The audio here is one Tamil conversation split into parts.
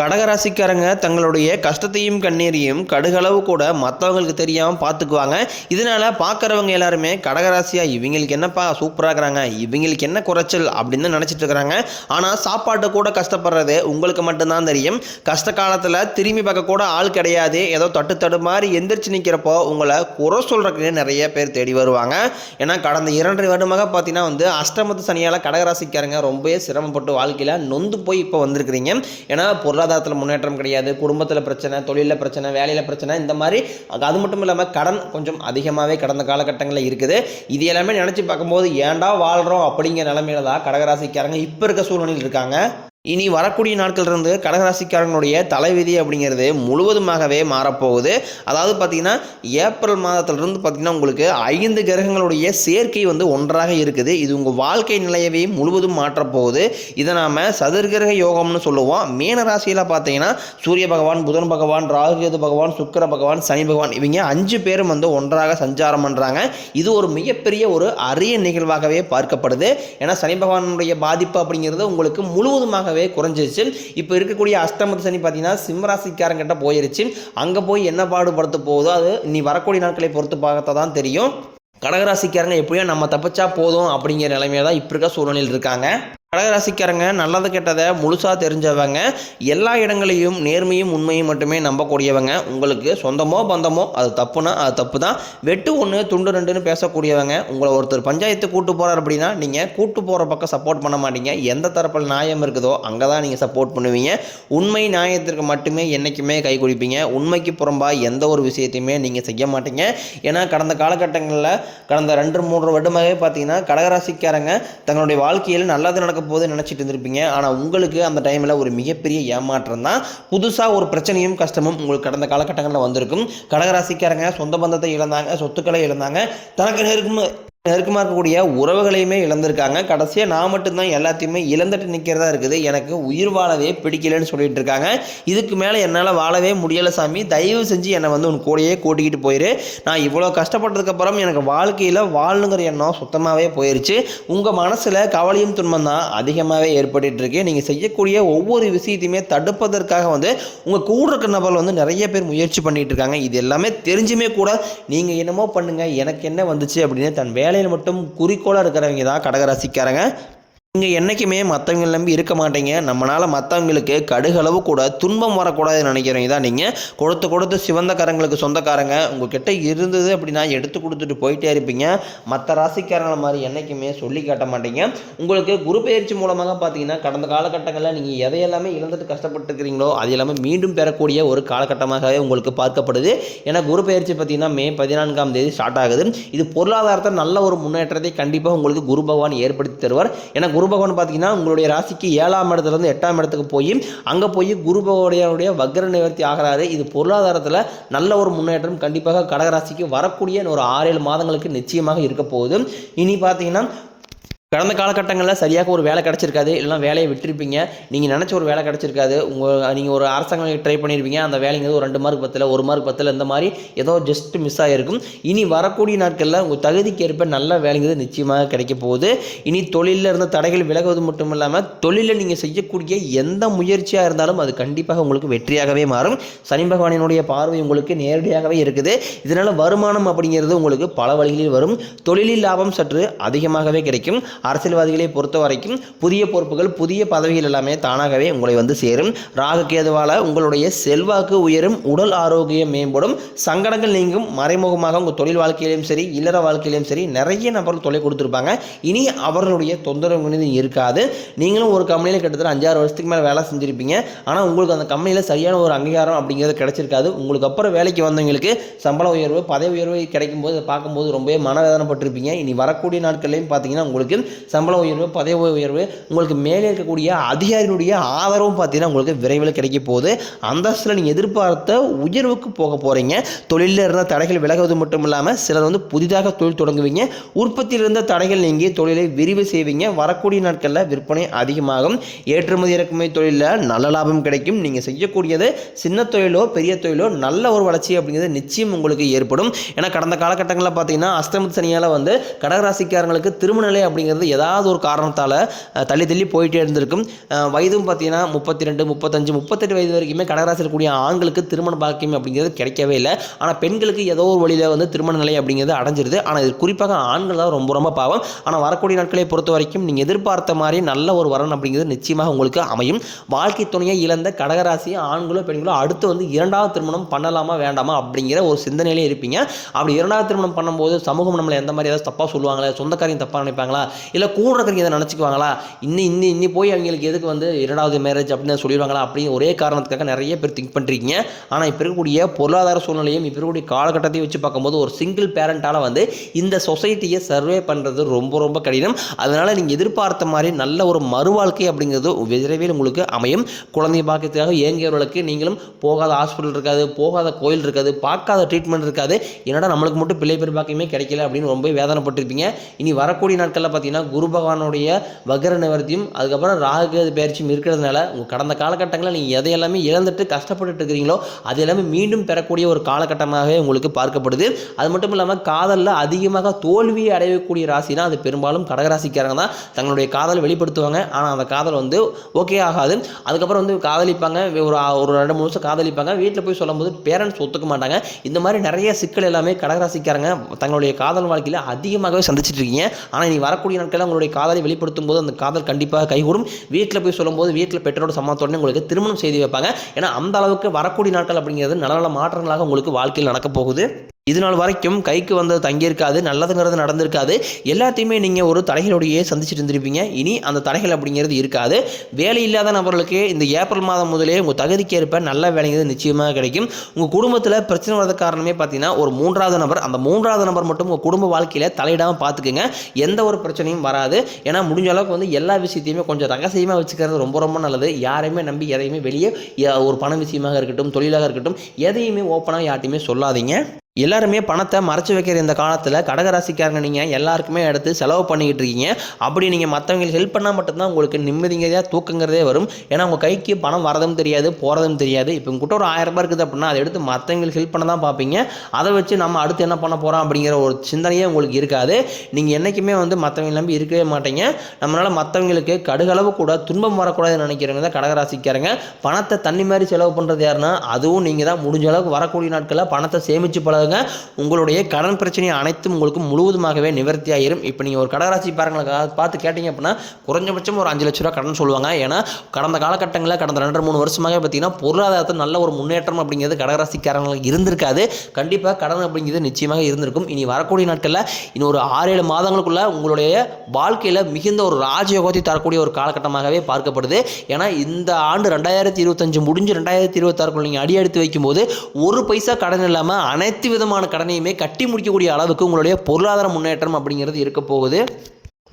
கடகராசிக்காரங்க தங்களுடைய கஷ்டத்தையும் கண்ணீரையும் கடுகளவு கூட மற்றவங்களுக்கு தெரியாமல் பார்த்துக்குவாங்க இதனால் பார்க்குறவங்க எல்லாருமே கடகராசியாக இவங்களுக்கு என்னப்பா சூப்பராக இருக்கிறாங்க இவங்களுக்கு என்ன குறைச்சல் அப்படின்னு தான் நினச்சிட்டு இருக்கிறாங்க. ஆனால் சாப்பாட்டு கூட கஷ்டப்படுறது உங்களுக்கு மட்டும்தான் தெரியும். கஷ்ட காலத்தில் திரும்பி பார்க்க கூட ஆள் கிடையாது. ஏதோ தட்டு தடு மாதிரி எந்திரிச்சு நிற்கிறப்போ உங்களை குறை சொல்கிறக்கு நிறைய பேர் தேடி வருவாங்க. ஏன்னா கடந்த இரண்டரை வருடமாக பார்த்தீங்கன்னா வந்து அஷ்டமத்து சனியால் கடகராசிக்காரங்க ரொம்பவே சிரமப்பட்டு வாழ்க்கையில் நொந்து போய் இப்போ வந்திருக்கிறீங்க. ஏன்னா பொருளாதாரத்தில் முன்னேற்றம் கிடையாது. குடும்பத்தில் பிரச்சனை தொழிலில் பிரச்சனை வேலையில் பிரச்சனை இந்த மாதிரி அது மட்டும் இல்லாமல் கடன் கொஞ்சம் அதிகமாகவே கடந்த காலகட்டங்களில் இருக்குது. இது எல்லாமே நினச்சி பார்க்கும்போது ஏன்டா வாழ்கிறோம் அப்படிங்கிற நிலமையில தான் கடகராசிக்காரங்க இப்போ இருக்க சூழ்நிலையில் இருக்காங்க. இனி வரக்கூடிய நாட்கள் இருந்து கடகராசிக்காரங்களுடைய தலைவிதி அப்படிங்கிறது முழுவதுமாகவே மாறப்போகுது. அதாவது பார்த்தீங்கன்னா ஏப்ரல் மாதத்திலிருந்து பார்த்தீங்கன்னா உங்களுக்கு ஐந்து கிரகங்களுடைய சேர்க்கை வந்து ஒன்றாக இருக்குது. இது உங்கள் வாழ்க்கை நிலையவே முழுவதும் மாற்றப்போகுது. இதை நாம் சதுர்கிரக யோகம்னு சொல்லுவோம். மீன ராசியில் பார்த்தீங்கன்னா சூரிய பகவான் புதன் பகவான் ராகுகேது பகவான் சுக்கிர பகவான் சனி பகவான் இவங்க அஞ்சு பேரும் வந்து ஒன்றாக சஞ்சாரம் பண்ணுறாங்க இது ஒரு மிகப்பெரிய ஒரு அரிய நிகழ்வாகவே பார்க்கப்படுது. ஏன்னா சனி பகவானுடைய பாதிப்பு அப்படிங்கிறது உங்களுக்கு முழுவதுமாக முழுவதுமாகவே குறைஞ்சிருச்சு. இப்போ இருக்கக்கூடிய அஷ்டமத்து சனி பார்த்தீங்கன்னா சிம்மராசிக்காரங்கிட்ட போயிருச்சு. அங்கே போய் என்ன பாடுபடுத்த போகுதோ அது நீ வரக்கூடிய நாட்களை பொறுத்து பார்த்தா தான் தெரியும். கடகராசிக்காரங்க எப்படியோ நம்ம தப்பிச்சா போதும் அப்படிங்கிற நிலைமையில தான் இப்போ இருக்க சூழ்நிலையில் இருக்காங்க. கடகராசிக்காரங்க நல்லது கெட்டதை முழுசாக தெரிஞ்சவங்க எல்லா இடங்களையும் நேர்மையும் உண்மையும் மட்டுமே நம்பக்கூடியவங்க. உங்களுக்கு சொந்தமோ பந்தமோ அது தப்புனா அது தப்பு தான் வெட்டு ஒன்று துண்டு ரெண்டுன்னு பேசக்கூடியவங்க உங்களை ஒருத்தர் பஞ்சாயத்து கூட்டு போகிறார் அப்படின்னா நீங்கள் கூட்டு போகிற பக்கம் சப்போர்ட் பண்ண மாட்டீங்க. எந்த தரப்பில் நியாயம் இருக்குதோ அங்கே தான் நீங்கள் சப்போர்ட் பண்ணுவீங்க. உண்மை நியாயத்திற்கு மட்டுமே என்றைக்குமே கை குடிப்பீங்க. உண்மைக்கு புறம்பாக எந்த ஒரு விஷயத்தையுமே நீங்கள் செய்ய மாட்டீங்க. ஏன்னா கடந்த காலகட்டங்களில் கடந்த ரெண்டு மூன்று வருடமாகவே பார்த்தீங்கன்னா கடகராசிக்காரங்க தங்களுடைய வாழ்க்கையில் நல்லது நடக்க போது நினச்சிட்டு இருந்திருப்பீங்க. ஆனால் உங்களுக்கு அந்த டைமில் ஒரு மிகப்பெரிய ஏமாற்றம் தான். புதுசாக ஒரு பிரச்சனையும் கஷ்டமும் உங்களுக்கு கடந்த காலகட்டங்களில் வந்திருக்கும். கடகராசிக்காரங்க சொந்த பந்தத்தை இழந்தாங்க சொத்துக்களை இழந்தாங்க. தனக்கு நேருக்கும் நெருக்கமாக இருக்கக்கூடிய உறவுகளையுமே இழந்திருக்காங்க. கடைசியாக நான் மட்டும்தான் எல்லாத்தையுமே இழந்துட்டு நிற்கிறதா இருக்குது. எனக்கு உயிர் வாழவே பிடிக்கலன்னு சொல்லிட்டு இருக்காங்க. இதுக்கு மேலே என்னால் வாழவே முடியலை சாமி. தயவு செஞ்சு என்னை வந்து உன் கூடயே கூட்டிக்கிட்டு போயிரு. நான் இவ்வளோ கஷ்டப்பட்டதுக்கப்புறம் எனக்கு வாழ்க்கையில் வாழணுங்கிற எண்ணம் சுத்தமாகவே போயிருச்சு. உங்கள் மனசில் கவலையும் துன்பம் தான் அதிகமாகவே ஏற்பட்டு இருக்கு. நீங்கள் செய்யக்கூடிய ஒவ்வொரு விஷயத்தையுமே தடுப்பதற்காக வந்து உங்கள் கூட இருக்கிற நபர் வந்து நிறைய பேர் முயற்சி பண்ணிகிட்டு இருக்காங்க. இது எல்லாமே தெரிஞ்சுமே கூட நீங்கள் என்னமோ பண்ணுங்கள் எனக்கு என்ன வந்துச்சு அப்படின்னு தன் வேலையில் மட்டும் குறிக்கோளாக இருக்கிறவங்க தான் கடகராசிக்காரங்க. நீங்கள் என்றைக்குமே மற்றவங்க நம்பி இருக்க மாட்டீங்க. நம்மளால் மற்றவங்களுக்கு கடுகளவு கூட துன்பம் வரக்கூடாதுன்னு நினைக்கிறீங்க தான் நீங்கள் கொடுத்து கொடுத்து சிவந்த கரங்களுக்கு சொந்தக்காரங்க. உங்ககிட்ட இருந்தது அப்படின்னா எடுத்து கொடுத்துட்டு போயிட்டே இருப்பீங்க. மற்ற ராசிக்காரங்களை மாதிரி என்றைக்குமே சொல்லி காட்ட மாட்டீங்க. உங்களுக்கு குரு பயிற்சி மூலமாக பார்த்தீங்கன்னா கடந்த காலகட்டங்களில் நீங்கள் எதையெல்லாமே இழந்துட்டு கஷ்டப்பட்டுருக்கிறீங்களோ அது எல்லாமே மீண்டும் பெறக்கூடிய ஒரு காலகட்டமாகவே உங்களுக்கு பார்க்கப்படுது. ஏன்னா குரு பயிற்சி பார்த்தீங்கன்னா மே பதினான்காம் தேதி ஸ்டார்ட் ஆகுது. இது பொருளாதாரத்தை நல்ல ஒரு முன்னேற்றத்தை கண்டிப்பாக உங்களுக்கு குரு பகவான் ஏற்படுத்தி தருவார். ஏன்னா குரு பகவான் பார்த்தீங்கன்னா உங்களுடைய ராசிக்கு ஏழாம் இடத்துலேருந்து எட்டாம் இடத்துக்கு போய் அங்கே போய் குரு பகவானுடைய வக்ர நிவர்த்தி ஆகிறாரு. இது பொருளாதாரத்தில் நல்ல ஒரு முன்னேற்றம் கண்டிப்பாக கடகராசிக்கு வரக்கூடிய ஒரு ஆறு ஏழு மாதங்களுக்கு நிச்சயமாக இருக்க போகுது. இனி பார்த்தீங்கன்னா கடந்த காலகட்டங்களில் சரியாக ஒரு வேலை கிடச்சிருக்காது. இல்லைனா வேலையை விட்டுருப்பீங்க. நீங்கள் நினச்ச ஒரு வேலை கிடச்சிருக்காது. உங்கள் நீங்கள் ஒரு அரசாங்கம் ட்ரை பண்ணியிருப்பீங்க அந்த வேலைங்கிறது ஒரு ரெண்டு மார்க் பத்தில் ஒரு மார்க் பத்தில் இந்த மாதிரி ஏதோ ஜஸ்ட் மிஸ் ஆகிருக்கும் இனி வரக்கூடிய நாட்களில் உங்கள் தகுதிக்கு ஏற்ப நல்ல வேலைங்கிறது நிச்சயமாக கிடைக்க போகுது. இனி தொழிலில் இருந்த தடைகள் விலகுவது மட்டும் இல்லாமல் தொழிலில் நீங்கள் செய்யக்கூடிய எந்த முயற்சியாக இருந்தாலும் அது கண்டிப்பாக உங்களுக்கு வெற்றியாகவே மாறும். சனி பகவானினுடைய பார்வை உங்களுக்கு நேரடியாகவே இருக்குது. இதனால் வருமானம் அப்படிங்கிறது உங்களுக்கு பல வழிகளில் வரும். தொழிலில் லாபம் சற்று அதிகமாகவே கிடைக்கும். அரசியல்வாதிகளை பொறுத்த வரைக்கும் புதிய பொறுப்புகள் புதிய பதவிகள் எல்லாமே தானாகவே உங்களை வந்து சேரும். ராகுகேதுவால் உங்களுடைய செல்வாக்கு உயரும் உடல் ஆரோக்கியம் மேம்படும். சங்கடங்கள் நீங்கும் மறைமுகமாக உங்கள் தொழில் வாழ்க்கையிலும் சரி இல்லற வாழ்க்கையிலும் சரி நிறைய நபர்கள் தொலை கொடுத்துருப்பாங்க. இனி அவர்களுடைய தொந்தரவு இருக்காது. நீங்களும் ஒரு கம்பெனியில் கிட்டத்தட்ட அஞ்சாறு வருஷத்துக்கு மேலே வேலை செஞ்சுருப்பீங்க. ஆனால் உங்களுக்கு அந்த கம்பெனியில் சரியான ஒரு அங்கீகாரம் அப்படிங்கிறது கிடைச்சிருக்காது. உங்களுக்கு அப்புறம் வேலைக்கு வந்தவங்களுக்கு சம்பள உயர்வு பதவி உயர்வு கிடைக்கும்போது பார்க்கும்போது ரொம்பவே மனவேதனைப்பட்டிருப்பீங்க. இனி வரக்கூடிய நாட்கள்லையும் பார்த்தீங்கன்னா உங்களுக்கு சம்பள உயர்வு பதவி உயர்வு உங்களுக்கு மேலே இருக்கக்கூடிய அதிகாரியினுடைய ஆதரவும் பார்த்தீங்கன்னா உங்களுக்கு விரைவில் கிடைக்க போகுது. அந்தஸ்தில் நீங்கள் எதிர்பார்த்த உயர்வுக்கு போக போகிறீங்க தொழிலில் இருந்த தடைகள் விலகுவது மட்டும் இல்லாமல் சிலர் வந்து புதிதாக தொழில் தொடங்குவீங்க. உற்பத்தியில் இருந்த தடைகள் நீங்கி தொழிலை விரிவு செய்வீங்க. வரக்கூடிய நாட்களில் விற்பனை அதிகமாகும். ஏற்றுமதி இறக்குமதி தொழிலில் நல்ல லாபம் கிடைக்கும். நீங்கள் செய்யக்கூடியது சின்ன தொழிலோ பெரிய தொழிலோ நல்ல ஒரு வளர்ச்சி அப்படிங்கிறது நிச்சயம் உங்களுக்கு ஏற்படும். ஏன்னா கடந்த காலகட்டங்களில் பார்த்தீங்கன்னா அஷ்டமத்து சனியால் வந்து கடகராசிக்காரங்களுக்கு திருமண நிலை அப்படிங்கிறது அப்படிங்கிறது ஏதாவது ஒரு காரணத்தால் தள்ளி தள்ளி போயிட்டே இருந்திருக்கும். வயதும் பார்த்தீங்கன்னா முப்பத்தி ரெண்டு முப்பத்தஞ்சு முப்பத்தெட்டு வயது வரைக்குமே கடகராசியில் இருக்கக்கூடிய ஆண்களுக்கு திருமண பாக்கியம் அப்படிங்கிறது கிடைக்கவே இல்லை. ஆனால் பெண்களுக்கு ஏதோ ஒரு வழியில் வந்து திருமண நிலை அப்படிங்கிறது அடைஞ்சிருது. ஆனால் இது குறிப்பாக ஆண்கள் தான் ரொம்ப ரொம்ப பாவம். ஆனால் வரக்கூடிய நாட்களை பொறுத்த வரைக்கும் நீங்கள் எதிர்பார்த்த மாதிரி நல்ல ஒரு வரன் அப்படிங்கிறது நிச்சயமாக உங்களுக்கு அமையும். வாழ்க்கை துணையை இழந்த கடகராசி ஆண்களோ பெண்களோ அடுத்து வந்து இரண்டாவது திருமணம் பண்ணலாமா வேண்டாமா அப்படிங்கிற ஒரு சிந்தனையிலே இருப்பீங்க. அப்படி இரண்டாவது திருமணம் பண்ணும்போது சமூகம் நம்மளை எந்த மாதிரி ஏதாவது தப்பாக சொல்லுவாங்களே? சொந்தக்காரையும் தப்பாக நினைப்பாங்களா? இல்லை கூட இருக்கிறவங்க எதை நினச்சிக்குவாங்களா? இன்னும் இன்னி இன்னி போய் அவங்களுக்கு எதுக்கு வந்து இரண்டாவது மேரேஜ் அப்படின்னு சொல்லிடுவாங்களா? அப்படின்னு ஒரே காரணத்துக்காக நிறைய பேர் திங்க் பண்ணுறீங்க ஆனால் இப்போ இருக்கக்கூடிய பொருளாதார சூழ்நிலையும் இப்போ இருக்கக்கூடிய காலகட்டத்தையும் வச்சு பார்க்கும்போது ஒரு சிங்கிள் பேரண்டால் வந்து இந்த சொசைட்டியை சர்வே பண்ணுறது ரொம்ப ரொம்ப கடினம். அதனால் நீங்கள் எதிர்பார்த்த மாதிரி நல்ல ஒரு மறுவாழ்க்கை அப்படிங்கிறது விரைவில் உங்களுக்கு அமையும். குழந்தை பாக்கியத்துக்காக இயங்கியவர்களுக்கு நீங்களும் போகாத ஹாஸ்பிட்டல் இருக்காது போகாத கோயில் இருக்காது பார்க்காத ட்ரீட்மெண்ட் இருக்காது. என்னடா நம்மளுக்கு மட்டும் பிள்ளை பேர் பாக்கியமே கிடைக்கல அப்படின்னு ரொம்ப வேதனைப்பட்டிருப்பீங்க. இனி வரக்கூடிய நாட்களில் பார்த்தீங்கன்னா குரு பகவானுடைய வக்ர நிவர்த்தியும் அதுக்கப்புறம் ராகு பயிற்சியும் இருக்கிறதுனால உங்கள் கடந்த காலகட்டங்களில் நீங்கள் எதை எல்லாமே இழந்துட்டு கஷ்டப்பட்டுட்டு இருக்கிறீங்களோ அது எல்லாமே மீண்டும் பெறக்கூடிய ஒரு காலகட்டமாகவே உங்களுக்கு பார்க்கப்படுது. அது மட்டும் இல்லாமல் காதலில் அதிகமாக தோல்வியை அடையக்கூடிய ராசினா அது பெரும்பாலும் கடகராசிக்காரங்க தான். தங்களுடைய காதலை வெளிப்படுத்துவாங்க. ஆனால் அந்த காதல் வந்து ஓகே ஆகாது. அதுக்கப்புறம் வந்து காதலிப்பாங்க. ஒரு ஒரு ரெண்டு மூணு வருஷம் காதலிப்பாங்க. வீட்டில் போய் சொல்லும்போது பேரண்ட்ஸ் ஒத்துக்க மாட்டாங்க. இந்த மாதிரி நிறைய சிக்கல் எல்லாமே கடகராசிக்காரங்க தங்களுடைய காதல் வாழ்க்கையில் அதிகமாகவே சந்திச்சிட்டு இருக்கீங்க. ஆனால் நீ வரக்கூடிய நாட்களில் உங்களுடைய காதலை வெளிப்படுத்தும் போது அந்த காதல் கண்டிப்பாக கைகூடும். வீட்டில் போய் சொல்லும்போது வீட்டில் பெற்றோட சம்மத்தோடனே உங்களுக்கு திருமணம் செய்து வைப்பாங்க. ஏன்னா அந்த அளவுக்கு வரக்கூடிய நாட்கள் அப்படிங்கிறது நல்ல நல்ல மாற்றங்களாக உங்களுக்கு வாழ்க்கையில் நடக்க போகுது. இது நாள் வரைக்கும் கைக்கு வந்தது தங்கியிருக்காது நல்லதுங்கிறது நடந்திருக்காது. எல்லாத்தையுமே நீங்கள் ஒரு தடைகளோடையே சந்திச்சுட்டு இருந்திருப்பீங்க. இனி அந்த தடைகள் அப்படிங்கிறது இருக்காது. வேலை இல்லாத நபர்களுக்கு இந்த ஏப்ரல் மாதம் முதலே உங்கள் தகுதிக்கு ஏற்ப நல்ல வேலைங்கிறது நிச்சயமாக கிடைக்கும். உங்கள் குடும்பத்தில் பிரச்சனை வரது காரணமே பார்த்தீங்கன்னா ஒரு மூன்றாவது நபர் அந்த மூன்றாவது நபர் மட்டும் உங்கள் குடும்ப வாழ்க்கையில் தலையிடாமல் பார்த்துக்குங்க எந்த ஒரு பிரச்சனையும் வராது. ஏன்னா முடிஞ்ச அளவுக்கு வந்து எல்லா விஷயத்தையுமே கொஞ்சம் ரகசியமாக வச்சுக்கிறது ரொம்ப ரொம்ப நல்லது. யாரையுமே நம்பி எதையுமே வெளியே ஒரு பண விஷயமாக இருக்கட்டும் தொழிலாக இருக்கட்டும் எதையுமே ஓப்பனாக யார்ட்டையுமே சொல்லாதீங்க. எல்லாருமே பணத்தை மறைச்சு வைக்கிற இந்த காலத்தில் கடகராசிக்காரங்க நீங்கள் எல்லாருக்குமே எடுத்து செலவு பண்ணிக்கிட்டு இருக்கீங்க. அப்படி நீங்கள் மற்றவங்களுக்கு ஹெல்ப் பண்ணால் மட்டும்தான் உங்களுக்கு நிம்மதிங்கிறதே தூக்கங்கிறதே வரும். ஏன்னா உங்கள் கைக்கு பணம் வரதும் தெரியாது போகிறதும் தெரியாது. இப்போ உங்ககிட்ட ஒரு ஆயிரம் ரூபாய் இருக்குது அப்படின்னா அதை எடுத்து மற்றவங்களுக்கு ஹெல்ப் பண்ண தான் பார்ப்பீங்க. அதை வச்சு நம்ம அடுத்து என்ன பண்ண போகிறோம் அப்படிங்கிற ஒரு சிந்தனையே உங்களுக்கு இருக்காது. நீங்கள் என்றைக்குமே வந்து மற்றவங்க நம்பி இருக்கவே மாட்டீங்க. நம்மளால் மற்றவங்களுக்கு கடுகளவு கூட துன்பம் வரக்கூடாதுன்னு நினைக்கிறவங்க தான் கடகராசிக்காரங்க. பணத்தை தண்ணி மாதிரி செலவு பண்ணுறது யாருன்னா அதுவும் நீங்கள் தான். முடிஞ்ச அளவுக்கு வரக்கூடிய நாட்களில் பணத்தை சேமித்து பழகுங்க. உங்களுடைய கடன் பிரச்சனை அனைத்தும் உங்களுக்கு முழுவதுமாகவே நிவர்த்தி ஆயிரும் இப்போ நீங்கள் ஒரு கடகராசி பாருங்களை பார்த்து கேட்டிங்க அப்படின்னா குறைஞ்சபட்சம் ஒரு அஞ்சு லட்ச ரூபா கடன் சொல்லுவாங்க. ஏன்னா கடந்த காலகட்டங்களில் கடந்த ரெண்டு மூணு வருஷமாக பார்த்தீங்கன்னா பொருளாதாரத்தில் நல்ல ஒரு முன்னேற்றம் அப்படிங்கிறது கடகராசிக்காரங்களுக்கு இருந்திருக்காது. கண்டிப்பாக கடன் அப்படிங்கிறது நிச்சயமாக இருந்திருக்கும். இனி வரக்கூடிய நாட்களில் இன்னும் ஒரு ஆறு ஏழு மாதங்களுக்குள்ள உங்களுடைய வாழ்க்கையில் மிகுந்த ஒரு ராஜயோகத்தை தரக்கூடிய ஒரு காலகட்டமாகவே பார்க்கப்படுது. ஏன்னா இந்த ஆண்டு ரெண்டாயிரத்தி இருபத்தஞ்சு முடிஞ்சு ரெண்டாயிரத்தி இருபத்தாறுக்குள்ள நீங்கள் அடி எடுத்து வைக்கும்போது ஒரு பைசா கடன் இல்லாமல் அனைத்து விதமான கடனையுமே கட்டி முடிக்கக்கூடிய அளவுக்கு உங்களுடைய பொருளாதார முன்னேற்றம் அப்படிங்கிறது இருக்க போகுது.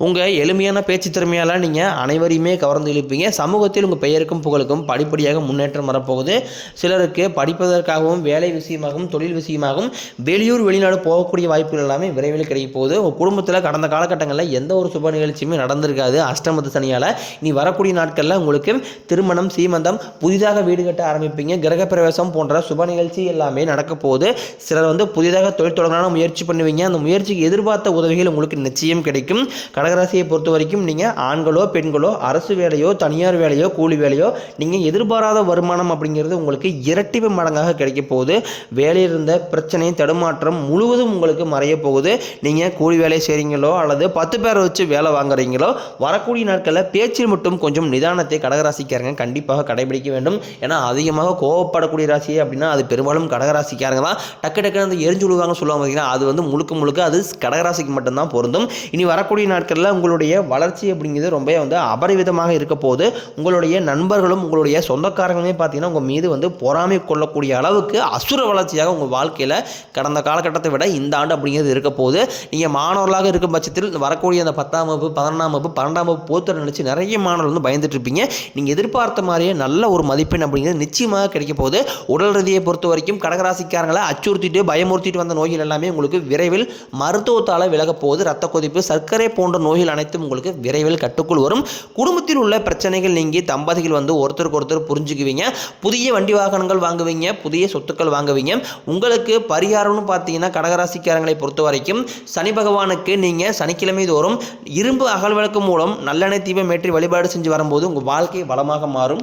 உங்கள் எளிமையான பேச்சு திறமையால் நீங்கள் அனைவரையுமே கவர்ந்து இழுப்பீங்க. சமூகத்தில் உங்கள் பெயருக்கும் புகழுக்கும் படிப்படியாக முன்னேற்றம் வரப்போகுது. சிலருக்கு படிப்பதற்காகவும் வேலை விஷயமாகவும் தொழில் விஷயமாகவும் வெளியூர் வெளிநாடு போகக்கூடிய வாய்ப்புகள் எல்லாமே விரைவில் கிடைக்க போகுது. உங்கள் குடும்பத்தில் கடந்த காலகட்டங்களில் எந்த ஒரு சுப நிகழ்ச்சியுமே நடந்திருக்காது. அஷ்டமத்து சனியால் இனி வரக்கூடிய நாட்களில் உங்களுக்கு திருமணம் சீமந்தம் புதிதாக வீடு கட்ட ஆரம்பிப்பீங்க. கிரகப்பிரவேசம் போன்ற சுப நிகழ்ச்சி எல்லாமே நடக்க போகுது. சிலர் வந்து புதிதாக தொழில் தொடங்கலான முயற்சி பண்ணுவீங்க. அந்த முயற்சிக்கு எதிர்பார்த்த உதவிகள் உங்களுக்கு நிச்சயம் கிடைக்கும். கடகராசியை பொறுத்த வரைக்கும் நீங்கள் ஆண்களோ பெண்களோ அரசு வேலையோ தனியார் வேலையோ கூலி வேலையோ நீங்கள் எதிர்பாராத வருமானம் அப்படிங்கிறது உங்களுக்கு இரட்டிப்பு மடங்காக கிடைக்க போகுது. வேலையில் இருந்த பிரச்சனை தடுமாற்றம் முழுவதும் உங்களுக்கு மறைய போகுது. நீங்கள் கூலி வேலை செய்கிறீங்களோ அல்லது பத்து பேரை வச்சு வேலை வாங்குறீங்களோ வரக்கூடிய நாட்களில் பேச்சில் மட்டும் கொஞ்சம் நிதானத்தை கடகராசிக்காரங்க கண்டிப்பாக கடைபிடிக்க வேண்டும். ஏன்னா அதிகமாக கோவப்படக்கூடிய ராசி அப்படின்னா அது பெரும்பாலும் கடகராசிக்காரங்க தான். டக்கு டக்குன்னு அந்த எரிஞ்சு விழுவாங்கன்னு சொல்லுவாங்க பார்த்தீங்கன்னா அது வந்து முழுக்க முழுக்க அது கடகராசிக்கு மட்டும்தான் பொருந்தும். இனி வரக்கூடிய நாட்களில் உங்களுடைய வளர்ச்சி அப்படிங்கிறது ரொம்ப வந்து அபரிவிதமாக இருக்க போது உங்களுடைய நண்பர்களும் உங்களுடைய சொந்தக்காரங்களுமே பார்த்தீங்கன்னா உங்கள் மீது வந்து பொறாமை கொள்ளக்கூடிய அளவுக்கு அசுர வளர்ச்சியாக உங்கள் வாழ்க்கையில் கடந்த காலகட்டத்தை விட இந்த ஆண்டு அப்படிங்கிறது இருக்க போது நீங்கள் மாணவர்களாக இருக்கும் பட்சத்தில் வரக்கூடிய அந்த பத்தாம் வகுப்பு பதினொன்றாம் வகுப்பு பன்னெண்டாம் வகுப்பு போத்தர் நினச்சி நிறைய மாணவர்கள் வந்து பயந்துட்டு இருப்பீங்க. நீங்கள் எதிர்பார்த்த மாதிரியே நல்ல ஒரு மதிப்பெண் அப்படிங்கிறது நிச்சயமாக கிடைக்க போகுது. உடல் ரீதியை பொறுத்த வரைக்கும் கடகராசிக்காரங்களை அச்சுறுத்திட்டு பயமுறுத்திட்டு வந்த நோய்கள் எல்லாமே உங்களுக்கு விரைவில் மருத்துவத்தால் விலக போகுது. ரத்த கொதிப்பு சர்க்கரை போன்ற நோய்கள் அனைத்தும் உங்களுக்கு விரைவில் கட்டுக்குள் வரும். குடும்பத்தில் உள்ள பிரச்சனைகள் நீங்கி தம்பதிகள் வந்து ஒருத்தருக்கு ஒருத்தர் புரிஞ்சுக்குவீங்க. புதிய வண்டி வாகனங்கள் வாங்குவீங்க. புதிய சொத்துக்கள் வாங்குவீங்க. உங்களுக்கு பரிகாரம்னு பார்த்தீங்கன்னா கடகராசிக்காரங்களை பொறுத்த வரைக்கும் சனி பகவானுக்கு நீங்கள் சனிக்கிழமை தோறும் இரும்பு அகல் விளக்கு மூலம் நல்லெண்ணெய் தீபம் ஏற்றி வழிபாடு செஞ்சு வரும்போது உங்கள் வாழ்க்கை வளமாக மாறும்.